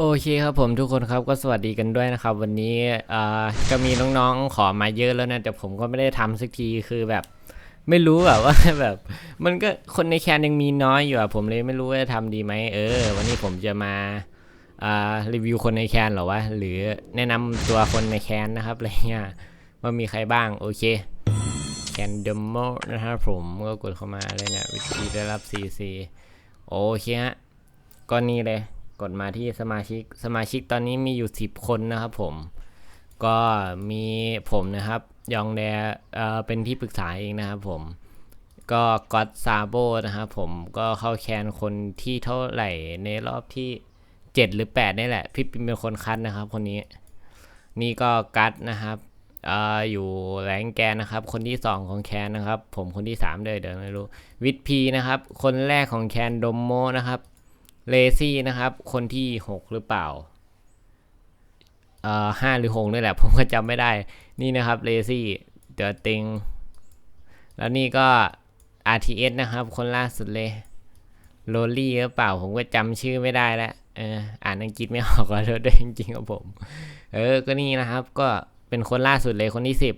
โอเคครับผมทุกคนครับก็สวัสดีกันด้วยนะครับ วันนี้อ่าก็มีน้องๆขอมาเยอะแล้วนะแต่ผมก็ไม่ได้ทำสักทีคือแบบ ไม่รู้แบบว่าแบบ มันก็คนในแคนยังมีน้อยอยู่อะผมเลยไม่รู้ว่าจะทำดีไหมเออ วันนี้ผมจะมาารีวิวคนในแคนหรอวะหรือแนะนำตัวคนในแคนนะครับอะไรเงี้ยว่ามีใครบ้างโอเคแคนเดโมนะครับผมก็กดเข้ามาเลยเนี่ยวิธีได้รับ CC โอเคฮะก็นี่เลย กดมาที่สมาชิกสมาชิกตอนนี้มีอยู่ 10 คนนะครับผม ก็มีผมนะครับ ยองแดเอ่อเป็นที่ปรึกษาเองนะครับผม ก็ก็ตซาโบนะครับผมก็เข้าแคนคนที่เท่าไหร่ในรอบที่ 7 หรือ 8 นี่แหละ พี่ปิมเป็นคนคัดนะครับคนนี้ นี่ก็กัดนะครับเอ่ออยู่แรงแกนนะครับ คนที่ 2 ของแคนนะครับ ผมคนที่3เลยเดี๋ยวไม่รู้ วิทพีนะครับ คนแรกของแคนโดมโมนะครับ เลซี่นะครับ คนที่หกหรือเปล่าเอ่อห้าหรือหกนี่แหละ ผมก็จำไม่ได้ นี่นะครับเลซี่เดอะติงแล้วนี่ก็ RTS นะครับ คนล่าสุดเลยโรลลี่หรือเปล่า ผมก็จำชื่อไม่ได้แล้วเอออ่านอังกฤษไม่ออกขอโทษด้วยจริงๆครับผม เออ ก็นี่นะครับ ก็เป็นคนล่าสุดเลยคนที่สิบ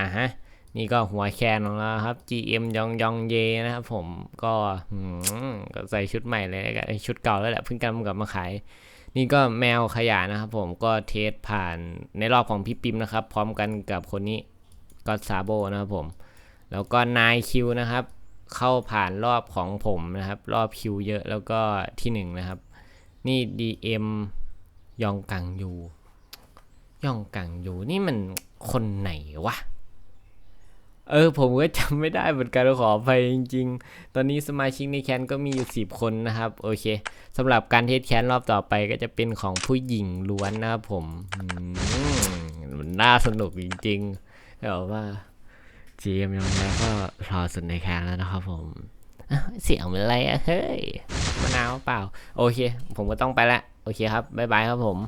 อะฮะ นี่ก็หัวแคนของเราครับ GM ยองยองเยนะครับผมก็ก็ใส่ชุดใหม่เลยกันไอ้ชุดเก่าแล้วแหละเพิ่งกำกลับมาขาย นี่ก็แมวขยะนะครับผมก็เทสผ่านในรอบของพี่ปิมนะครับ พร้อมกันกับคนนี้ก็ซาโบนะครับผม แล้วก็นายคิวนะครับ เข้าผ่านรอบของผมนะครับ รอบคิวเยอะแล้วก็ที่หนึ่งนะครับ นี่ DM ยองกังยูยองกังยูนี่มันคนไหนวะ เออผมก็จำไม่ได้เหมือนกันขอไปจริง ๆ ตอนนี้สมาชิกในแคนก็มีอยู่สิบคนนะครับโอเคสำหรับการเทสแคนรอบต่อไปก็จะเป็นของผู้หญิงล้วนนะครับผมอืมมันน่าสนุกจริงๆแบบว่า GM ยังไงก็รอสุดในแคนแล้วนะครับผมเสียงเป็นอะไรอะเฮ้ยมะนาวเปล่า โอเค ผมก็ต้องไปละโอเคครับบ๊ายบายครับผม